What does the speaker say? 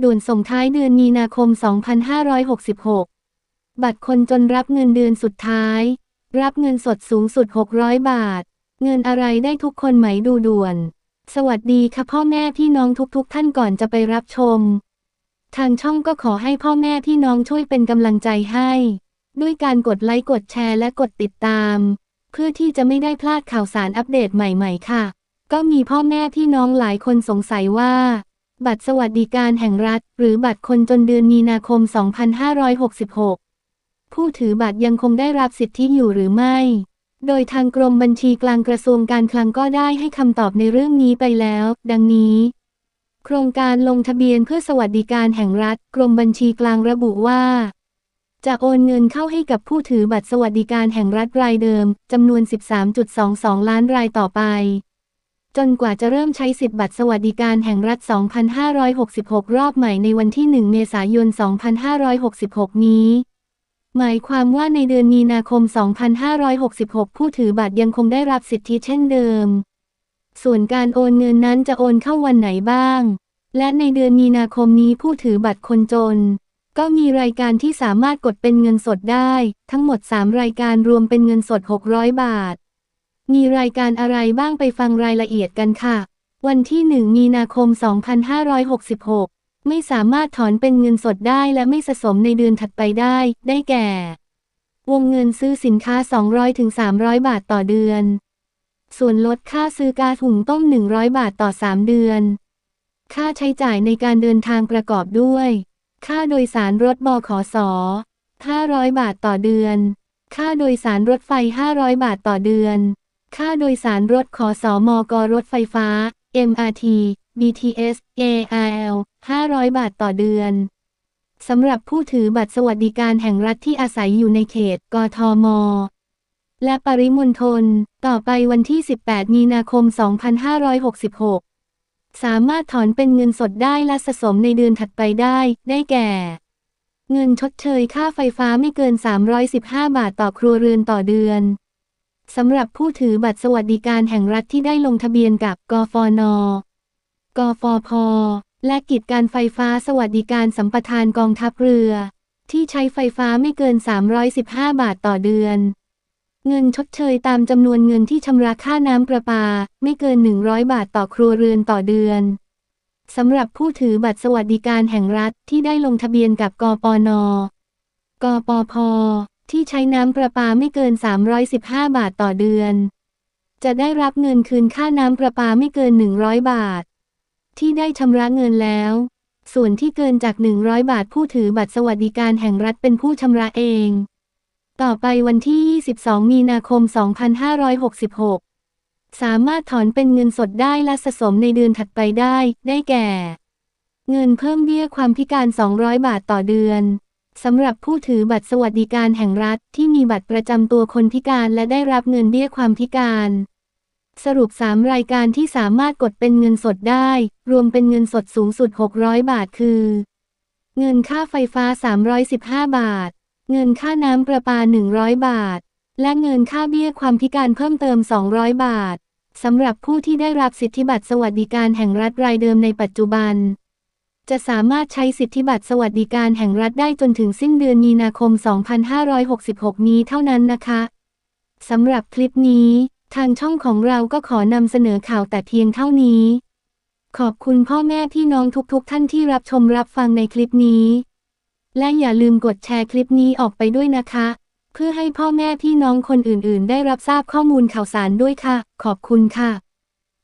ด่วนส่งท้ายเดือนมีนาคม 2566 บัตรคนจนรับเงินเดือนสุดท้าย รับเงินสดสูงสุด 600 บาท เงินอะไรได้ทุกคนไหมดูด่วน สวัสดีค่ะพ่อแม่พี่น้องทุกๆท่านก่อนจะไปรับชม ทางช่องก็ขอให้พ่อแม่พี่น้องช่วยเป็นกำลังใจให้ ด้วยการกดไลค์กดแชร์และกดติดตาม เพื่อที่จะไม่ได้พลาดข่าวสารอัปเดตใหม่ ๆ ค่ะ ก็มีพ่อแม่พี่น้องหลายคนสงสัยว่า บัตรสวัสดิการแห่งรัฐ หรือบัตรคนจนเดือนมีนาคม 2566 ผู้ถือบัตรยังคงได้รับสิทธิอยู่หรือไม่ โดยทางกรมบัญชีกลางกระทรวงการคลังก็ได้ให้คำตอบในเรื่องนี้ไปแล้ว ดังนี้ โครงการลงทะเบียนเพื่อสวัสดิการแห่งรัฐ กรมบัญชีกลางระบุว่าจะโอนเงินเข้าให้กับผู้ถือบัตรสวัสดิการแห่งรัฐรายเดิม จำนวน 13.22 ล้านรายต่อไป จนกว่าจะเริ่มใช้สิทธิบัตรสวัสดิการแห่งรัฐ 2566 รอบใหม่ในวันที่ 1 เมษายน 2566 นี้ หมายความว่าในเดือนมีนาคม 2566 ผู้ถือบัตรยังคงได้รับสิทธิเช่นเดิม ส่วนการโอนเงินนั้นจะโอนเข้าวันไหนบ้าง และในเดือนมีนาคมนี้ผู้ถือบัตรคนจน ก็มีรายการที่สามารถกดเป็นเงินสดได้ ทั้งหมด 3 รายการรวมเป็นเงินสด 600 บาท มีรายการอะไรบ้างไปฟังรายละเอียดกันค่ะ วันที่ 1 มีนาคม 2566 ไม่สามารถถอนเป็นเงินสดได้และไม่สะสมในเดือนถัดไปได้ ได้แก่ วงเงินซื้อสินค้า 200-300 บาทต่อเดือน ส่วนลดค่าซื้อกาถุงต้ม 100 บาทต่อ 3 เดือน ค่าใช้จ่ายในการเดินทางประกอบด้วย ค่าโดยสารรถบขส500 บาทต่อเดือน ค่าโดยสารรถไฟ 500 บาทต่อเดือน ค่าโดยสารรถขอสอมกรถไฟฟ้า MRT BTS ARL 500 บาทต่อเดือน สำหรับผู้ถือบัตรสวัสดิการแห่งรัฐที่อาศัยอยู่ในเขต กทม และปริมณฑล ต่อไปวันที่ 18 มีนาคม 2566 สามารถถอนเป็นเงินสดได้และสะสมในเดือนถัดไปได้ ได้แก่ เงินชดเชยค่าไฟฟ้าไม่เกิน 315 บาทต่อครัวเรือนต่อเดือน สำหรับผู้ถือบัตรสวัสดิการแห่งรัฐที่ได้ลงทะเบียนกับ กฟน กฟพ และกิจการไฟฟ้าสวัสดิการสัมปทานกองทัพเรือ ที่ใช้ไฟฟ้าไม่เกิน 315 บาทต่อเดือน เงินชดเชยตามจำนวนเงินที่ชำระค่าน้ำประปา ไม่เกิน 100 บาทต่อครัวเรือนต่อเดือนสำหรับผู้ถือบัตรสวัสดิการแห่งรัฐที่ได้ลงทะเบียนกับ กปน กปพ ที่ใช้น้ำประปาไม่เกิน 315 บาทต่อเดือน จะได้รับเงินคืนค่าน้ำประปาไม่เกิน 100 บาท ที่ได้ชำระเงินแล้ว ส่วนที่เกินจาก 100 บาทผู้ถือบัตรสวัสดิการแห่งรัฐเป็นผู้ชำระเอง ต่อไปวันที่ 22 มีนาคม 2566 สามารถถอนเป็นเงินสดได้และสะสมในเดือนถัดไปได้ ได้แก่ เงินเพิ่มเบี้ยความพิการ 200 บาทต่อเดือน สำหรับผู้ถือบัตรสวัสดิการแห่งรัฐที่มีบัตรประจำตัวคนพิการและได้รับเงินเบี้ยความพิการ สรุป 3 รายการที่สามารถกดเป็นเงินสดได้ รวมเป็นเงินสดสูงสุด 600 บาทคือ เงินค่าไฟฟ้า 315 บาท เงินค่าน้ำประปา 100 บาท และเงินค่าเบี้ยความพิการเพิ่มเติม 200 บาทสำหรับผู้ที่ได้รับสิทธิบัตรสวัสดิการแห่งรัฐรายเดิมในปัจจุบัน จะสามารถใช้สิทธิบัตรสวัสดิการแห่งรัฐได้จนถึงสิ้นเดือนมีนาคม 2566 นี้เท่านั้นนะคะสำหรับคลิปนี้ ทางช่องของเราก็ขอนำเสนอข่าวแต่เพียงเท่านี้ ขอบคุณพ่อแม่พี่น้องทุกๆท่านที่รับชมรับฟังในคลิปนี้ และอย่าลืมกดแชร์คลิปนี้ออกไปด้วยนะคะ เพื่อให้พ่อแม่พี่น้องคนอื่นๆ ได้รับทราบข้อมูลข่าวสารด้วยค่ะ ขอบคุณค่ะ